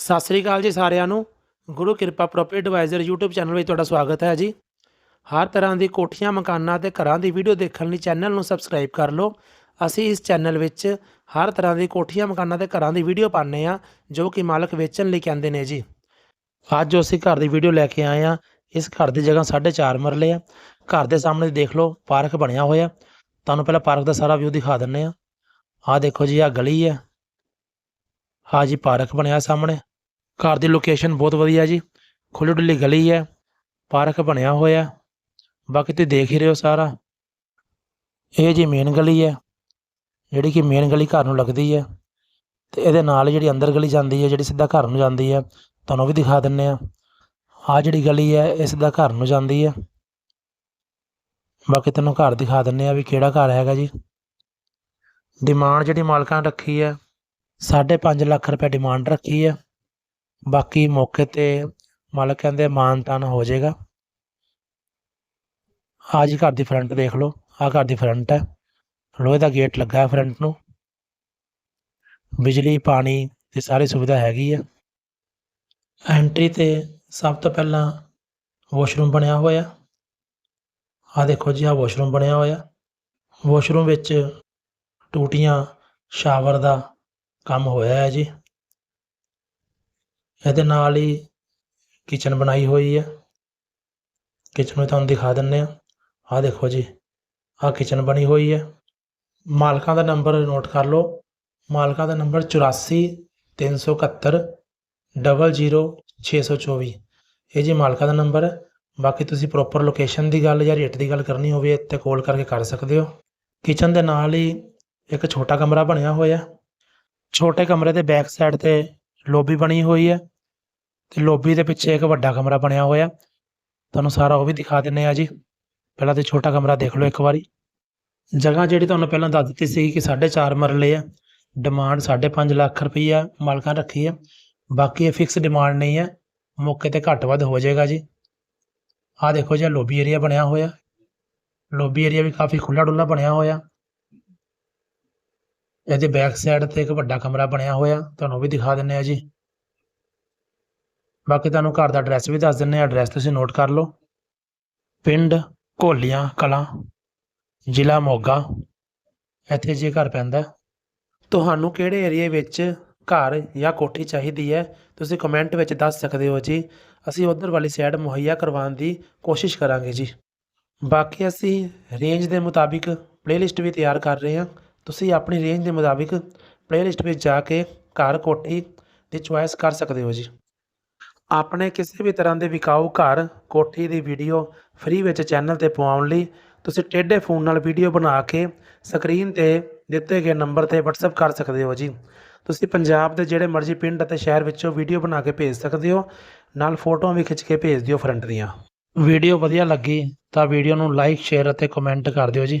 ਸਤਿ ਸ੍ਰੀ ਅਕਾਲ ਜੀ ਸਾਰਿਆਂ ਨੂੰ। ਗੁਰੂ ਕਿਰਪਾ ਪ੍ਰੋਪਰਟੀ ਐਡਵਾਈਜ਼ਰ YouTube ਚੈਨਲ ਵਿੱਚ ਤੁਹਾਡਾ ਸਵਾਗਤ ਹੈ ਜੀ। ਹਰ ਤਰ੍ਹਾਂ ਦੀ ਕੋਠੀਆਂ, ਮਕਾਨਾਂ ਤੇ ਘਰਾਂ ਦੀ ਵੀਡੀਓ ਦੇਖਣ ਲਈ ਚੈਨਲ ਨੂੰ ਸਬਸਕ੍ਰਾਈਬ ਕਰ ਲਓ। ਅਸੀਂ ਇਸ ਚੈਨਲ ਵਿੱਚ ਹਰ ਤਰ੍ਹਾਂ ਦੀ ਕੋਠੀਆਂ, ਮਕਾਨਾਂ ਤੇ ਘਰਾਂ ਦੀ ਵੀਡੀਓ ਪਾਉਂਦੇ ਆ ਜੋ ਕਿ ਮਾਲਕ ਵੇਚਣ ਲਈ ਕਹਿੰਦੇ ਨੇ ਜੀ। ਅੱਜ ਜੋ ਅਸੀਂ ਘਰ ਦੀ ਵੀਡੀਓ ਲੈ ਕੇ ਆਏ ਆ ਇਸ ਘਰ ਦੀ ਜਗ੍ਹਾ 4.5 ਮਰਲੇ ਆ। ਘਰ ਦੇ ਸਾਹਮਣੇ ਦੇਖ ਲਓ, ਪਾਰਕ ਬਣਿਆ ਹੋਇਆ। ਤੁਹਾਨੂੰ ਪਹਿਲਾਂ ਪਾਰਕ ਦਾ ਸਾਰਾ ਵਿਊ ਦਿਖਾ ਦਿੰਨੇ ਆ ਆਹ ਦੇਖੋ ਜੀ, ਆਹ ਗਲੀ ਹੈ ਹਾਂ ਜੀ ਪਾਰਕ ਬਣਿਆ ਸਾਹਮਣੇ। ਘਰ ਦੀ ਲੋਕੇਸ਼ਨ ਬਹੁਤ ਵਧੀਆ ਜੀ। ਖੁੱਲ੍ਹੀ ਡੁੱਲੀ ਗਲੀ ਹੈ, ਪਾਰਕ ਬਣਿਆ ਹੋਇਆ। ਬਾਕੀ ਤੁਸੀਂ ਦੇਖ ਹੀ ਰਹੇ ਹੋ ਸਾਰਾ। ਇਹ ਜੀ ਮੇਨ ਗਲੀ ਹੈ, ਜਿਹੜੀ ਕਿ ਮੇਨ ਗਲੀ ਘਰ ਨੂੰ ਲੱਗਦੀ ਹੈ। ਤੇ ਇਹਦੇ ਨਾਲ ਹੀ ਜਿਹੜੀ ਅੰਦਰ ਗਲੀ ਜਾਂਦੀ ਹੈ, ਜਿਹੜੀ ਸਿੱਧਾ ਘਰ ਨੂੰ ਜਾਂਦੀ ਹੈ, ਤੁਹਾਨੂੰ ਵੀ ਦਿਖਾ ਦਿੰਨੇ ਆ ਆਹ ਜਿਹੜੀ ਗਲੀ ਹੈ, ਇਹ ਸਿੱਧਾ ਘਰ ਨੂੰ ਜਾਂਦੀ ਹੈ। ਬਾਕੀ ਤੁਹਾਨੂੰ ਘਰ ਦਿਖਾ ਦਿੰਨੇ ਆ ਵੀ ਕਿਹੜਾ ਘਰ ਹੈਗਾ ਜੀ। ਡਿਮਾਂਡ ਜਿਹੜੀ ਮਾਲਕਾਂ ਨੇ ਰੱਖੀ ਹੈ 5.5 ਲੱਖ ਰੁਪਏ ਡਿਮਾਂਡ ਰੱਖੀ ਹੈ। ਬਾਕੀ ਮੌਕੇ ਤੇ ਮਾਲਕ ਕਹਿੰਦੇ ਮਾਨ ਤਾਨ ਹੋ ਜਾਏਗਾ। ਆਹ ਜੀ ਘਰ ਦੀ ਫਰੰਟ ਦੇਖ ਲਓ, ਆਹ ਘਰ ਦੀ ਫਰੰਟ ਹੈ। ਲੋਹੇ ਦਾ ਗੇਟ ਲੱਗਾ ਹੈ ਫਰੰਟ ਨੂੰ। ਬਿਜਲੀ, ਪਾਣੀ ਦੀ ਸਾਰੀ ਸੁਵਿਧਾ ਹੈਗੀ ਹੈ। ਐਂਟਰੀ ਤੇ ਸਭ ਤੋਂ ਪਹਿਲਾਂ ਵਾਸ਼ਰੂਮ ਬਣਿਆ ਹੋਇਆ। ਆਹ ਦੇਖੋ ਜੀ, ਆਹ ਵਾਸ਼ਰੂਮ ਬਣਿਆ ਹੋਇਆ। ਵਾਸ਼ਰੂਮ ਵਿੱਚ ਟੂਟੀਆਂ ਸ਼ਾਵਰ ਦਾ ਕੰਮ ਹੋਇਆ ਹੈ ਜੀ। ਇਹਦੇ ਨਾਲ ਹੀ ਕਿਚਨ ਬਣਾਈ ਹੋਈ ਹੈ ਕਿਚਨ ਨੂੰ ਤੁਹਾਨੂੰ ਦਿਖਾ ਦਿੰਨੇ ਆ ਆਹ ਦੇਖੋ ਜੀ, ਆਹ ਕਿਚਨ ਬਣੀ ਹੋਈ ਹੈ ਮਾਲਕਾਂ ਦਾ ਨੰਬਰ ਨੋਟ ਕਰ ਲਓ। ਮਾਲਕਾਂ ਦਾ ਨੰਬਰ 84 371 00624 ਇਹ ਜੀ ਮਾਲਕਾਂ ਦਾ ਨੰਬਰ ਹੈ ਬਾਕੀ ਤੁਸੀਂ ਪ੍ਰੋਪਰ ਲੋਕੇਸ਼ਨ ਦੀ ਗੱਲ ਜਾਂ ਰੇਟ ਦੀ ਗੱਲ ਕਰਨੀ ਹੋਵੇ, ਇੱਥੇ ਕਾਲ ਕਰਕੇ ਕਰ ਸਕਦੇ ਹੋ। ਕਿਚਨ ਦੇ ਨਾਲ ਹੀ ਇੱਕ ਛੋਟਾ ਕਮਰਾ ਬਣਿਆ ਹੋਇਆ। ਛੋਟੇ ਕਮਰੇ ਦੇ ਬੈਕ ਸਾਈਡ ਤੇ ਲੋਬੀ ਬਣੀ ਹੋਈ ਹੈ ਤੇ ਲੋਬੀ ਦੇ ਪਿੱਛੇ ਇੱਕ ਵੱਡਾ ਕਮਰਾ ਬਣਿਆ ਹੋਇਆ। ਤੁਹਾਨੂੰ ਸਾਰਾ ਉਹ ਵੀ ਦਿਖਾ ਦਿੰਨੇ ਆ ਜੀ। ਪਹਿਲਾਂ ਤੇ ਛੋਟਾ ਕਮਰਾ ਦੇਖ ਲਓ ਇੱਕ ਵਾਰੀ। ਜਗ੍ਹਾ ਜਿਹੜੀ ਤੁਹਾਨੂੰ ਪਹਿਲਾਂ ਦੱਸ ਦਿੱਤੀ ਸੀ ਕਿ 4.5 ਮਰਲੇ ਆ। ਡਿਮਾਂਡ 5.5 ਲੱਖ ਰੁਪਈਆ ਮਾਲਕਾਂ ਨੇ ਰੱਖੀ ਹੈ ਬਾਕੀ ਇਹ ਫਿਕਸ ਡਿਮਾਂਡ ਨਹੀਂ ਹੈ ਮੌਕੇ ਤੇ ਘੱਟ ਵੱਧ ਹੋ ਜਾਏਗਾ ਜੀ। ਆਹ ਦੇਖੋ ਜੀ ਲੋਬੀ ਏਰੀਆ ਬਣਿਆ ਹੋਇਆ। ਲੋਬੀ ਏਰੀਆ ਵੀ ਕਾਫੀ ਖੁੱਲਾ ਡੁੱਲਾ ਬਣਿਆ ਹੋਇਆ। ਇਹਦੇ ਬੈਕ ਸਾਈਡ ਤੇ ਇੱਕ ਵੱਡਾ ਕਮਰਾ ਬਣਿਆ ਹੋਇਆ, ਤੁਹਾਨੂੰ ਵੀ ਦਿਖਾ ਦਿੰਨੇ ਆ ਜੀ। ਬਾਕੀ ਤੁਹਾਨੂੰ ਘਰ ਦਾ ਐਡਰੈਸ ਵੀ ਦੱਸ ਦਿੰਨੇ ਆ ਐਡਰੈਸ ਤੁਸੀਂ ਨੋਟ ਕਰ ਲਓ। ਪਿੰਡ, ਘੋਲੀਆਂ, ਕਲਾਂ, ਜ਼ਿਲ੍ਹਾ ਮੋਗਾ, ਇੱਥੇ ਜੇ ਘਰ ਪੈਂਦਾ ਤੁਹਾਨੂੰ ਕਿਹੜੇ ਏਰੀਏ ਵਿੱਚ ਘਰ ਜਾਂ ਕੋਠੀ ਚਾਹੀਦੀ ਹੈ, ਤੁਸੀਂ ਕਮੈਂਟ ਵਿੱਚ ਦੱਸ ਸਕਦੇ ਹੋ ਜੀ। ਅਸੀਂ ਉਧਰ ਵਾਲੀ ਸਾਈਡ ਮੁਹੱਈਆ ਕਰਵਾਉਣ ਦੀ ਕੋਸ਼ਿਸ਼ ਕਰਾਂਗੇ ਜੀ। ਬਾਕੀ ਅਸੀਂ ਰੇਂਜ ਦੇ ਮੁਤਾਬਿਕ ਪਲੇਲਿਸਟ ਵੀ ਤਿਆਰ ਕਰ ਰਹੇ ਹਾਂ। ਤੁਸੀਂ ਆਪਣੀ ਰੇਂਜ ਦੇ ਮੁਤਾਬਿਕ ਪਲੇਲਿਸਟ ਵਿੱਚ ਜਾ ਕੇ ਘਰ ਕੋਠੀ ਦੀ ਚੁਆਇਸ ਕਰ ਸਕਦੇ ਹੋ ਜੀ। ਆਪਣੇ ਕਿਸੇ ਵੀ ਤਰ੍ਹਾਂ ਦੇ ਵਿਕਾਊ ਘਰ, ਕੋਠੀ ਦੀ ਵੀਡੀਓ ਫ੍ਰੀ ਵਿੱਚ ਚੈਨਲ ਤੇ ਪਵਾਉਣ ਲਈ ਤੁਸੀਂ ਟੇਢੇ ਫੋਨ ਨਾਲ ਵੀਡੀਓ ਬਣਾ ਕੇ ਸਕਰੀਨ ਤੇ ਦਿੱਤੇ ਗਏ ਨੰਬਰ ਤੇ WhatsApp ਕਰ ਸਕਦੇ ਹੋ ਜੀ। ਤੁਸੀਂ ਪੰਜਾਬ ਦੇ ਜਿਹੜੇ ਮਰਜ਼ੀ ਪਿੰਡ ਅਤੇ ਸ਼ਹਿਰ ਵਿੱਚੋਂ ਵੀਡੀਓ ਬਣਾ ਕੇ ਭੇਜ ਸਕਦੇ ਹੋ, ਨਾਲ ਫੋਟੋਆਂ ਵੀ ਖਿੱਚ ਕੇ ਭੇਜ ਦਿਓ ਫਰੰਟ ਦੀਆਂ। ਵੀਡੀਓ ਵਧੀਆ ਲੱਗੀ ਤਾਂ ਵੀਡੀਓ ਨੂੰ ਲਾਈਕ ਸ਼ੇਅਰ ਅਤੇ ਕਮੈਂਟ ਕਰ ਦਿਓ ਜੀ।